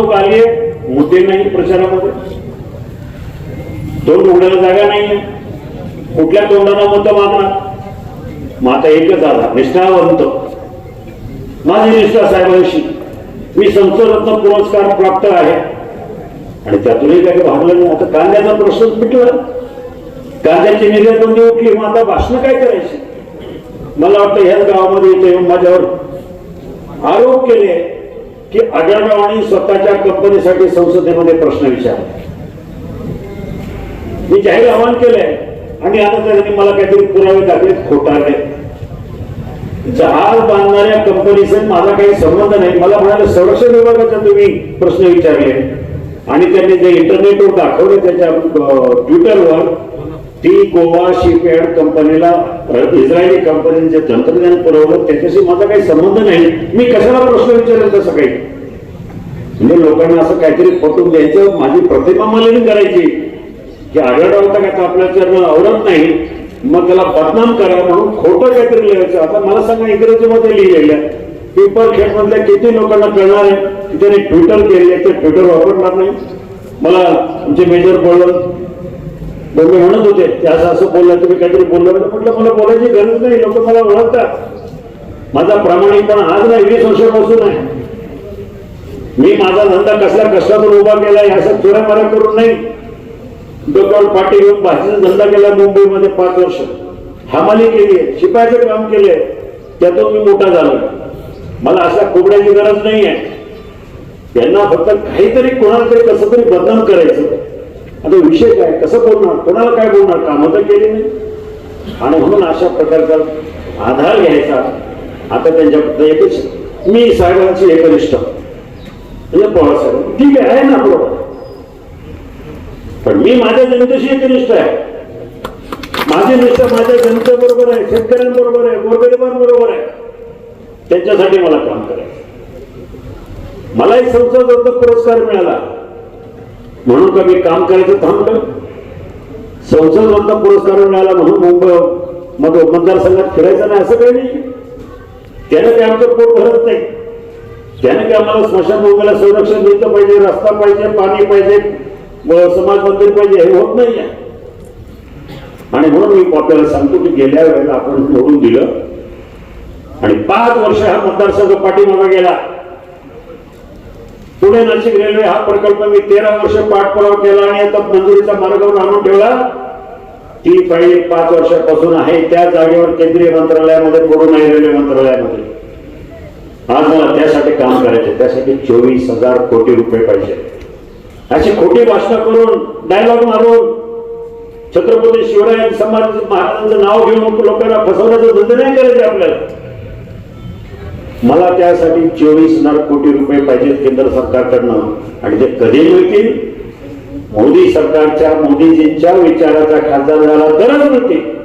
निवडणूक आली मुद्दे नाही प्रचारामध्ये. दोन उघडायला जागा नाहीये कुठल्या तोंडाला मत मागणार? मग आता एकच आला निष्ठावंत. माझी निष्ठा साहेबांशी. मी संसदरत्न पुरस्कार प्राप्त आहे. आणि त्यातूनही काही भागलं नाही. आता कांद्याचा प्रश्न मिटला कांद्याची निर्यात बंदी उठली. मग आता भाषण काय करायची? मला वाटतं ह्याच गावामध्ये इथे माझ्यावर आरोप केले. की अडळरावांनी स्वतःच्या कंपनीसाठी संसदेमध्ये प्रश्न विचारले. मी जाहीर आवाहन केलंय आणि आता त्यांनी मला काहीतरी पुरावे दाखले खोटारले जहाज बांधणाऱ्या कंपनीचा माझा काही संबंध नाही. मला म्हणाले संरक्षण विभागाचा तुम्ही प्रश्न विचारले. आणि त्यांनी जे इंटरनेटवर दाखवले त्याच्या ट्विटरवर ती गोवा शिपयार्ड कंपनीला इस्रायली कंपनीने जे तंत्रज्ञान पुरवलं त्याच्याशी माझा काही संबंध नाही. मी कशाला प्रश्न विचारेल तसं काही? म्हणजे लोकांना असं काहीतरी पटून द्यायचं माझी प्रतिमा मालिनी करायची. की आढळला होता काय आपल्या चरण आवडत नाही. मग त्याला बदनाम करा म्हणून खोटं काहीतरी लिहायचं. आता मला सांगा इंग्रजीमध्ये लिहिलेलं आहे पेपर खेळ मधल्या किती लोकांना कळणार आहे? की त्याने ट्विटर केले ते ट्विटर वापरणार नाही? मला आमचे मेजर बोलत मग मी म्हणत होते की असं असं बोललं तुम्ही काहीतरी बोललं. म्हणजे म्हटलं मला बोलायची गरज नाही लोक मला ओळखतात. माझा प्रामाणिकपणा आज नाही वीस वर्षापासून आहे. मी माझा धंदा कसल्या कष्टातून उभा केला असं चोऱ्या करून नाही. डोक्यावर पाठी घेऊन भाषेचा धंदा केला मुंबईमध्ये पाच वर्ष. हमाली केली आहे शिपायाचं काम केले त्यातून मी मोठा झालो मला अशा कोबड्याची गरज नाही आहे त्यांना फक्त काहीतरी कोणाला तरी कसं तरी बदनाम करायचं. आता विषय काय? कसं बोलणार? कोणाला काय बोलणार? कामं तर केली नाही आणि म्हणून अशा प्रकारचा आधार घ्यायचा. आता त्यांच्याबद्दल एकच मी साहेबांची एकनिष्ठ म्हणजे पवार ठीक आहे ना बरोबर. पण मी माझ्या जनतेशी एकनिष्ठ आहे. माझी निष्ठा माझ्या जनतेबरोबर आहे शेतकऱ्यांबरोबर आहे गोरगरिबांबरोबर आहे. त्यांच्यासाठी मला काम करायचं. मला एक संसद पुरस्कार मिळाला. म्हणून का मी काम करायचं थांबलं? संसदवंत पुरस्कार मिळाला म्हणून मुंबई मग मतदारसंघात फिरायचं नाही असं काही नाही. त्याने ते आमचं पोट भरत नाही. त्याने ते आम्हाला स्मशानभूमीला संरक्षण दिलं पाहिजे रस्ता पाहिजे पाणी पाहिजे व समाज मंदिर पाहिजे हे होत नाही. आणि म्हणून मी आपल्याला सांगतो की गेल्या वेळेला आपण निवडून दिलं. आणि पाच वर्ष हा मतदारसंघ पाठीमागा गेला. पुणे नाशिक रेल्वे हा प्रकल्प मी तेरा वर्ष पाठपुरावा केला आणि आता मंजुरीचा मार्गावर आणून ठेवला. ती फाईल पाच वर्षापासून आहे. त्या जागेवर केंद्रीय मंत्रालयामध्ये पूर्ण आहे रेल्वे मंत्रालयामध्ये. आज मला त्यासाठी काम करायचे त्यासाठी चोवीस हजार कोटी रुपये पाहिजे. अशी खोटी भाषणा करून डायलॉग मारून छत्रपती शिवराय समाज महाराजांचं नाव घेऊन लोकांना फसवण्याचा धंदे नाही करायचे आपल्याला. मला त्यासाठी चोवीस हजार कोटी रुपये पाहिजेत केंद्र सरकारकडनं. आणि ते कधी मिळतील? मोदी सरकारच्या मोदीजींच्या विचाराचा खासदार झाला तरच मिळतील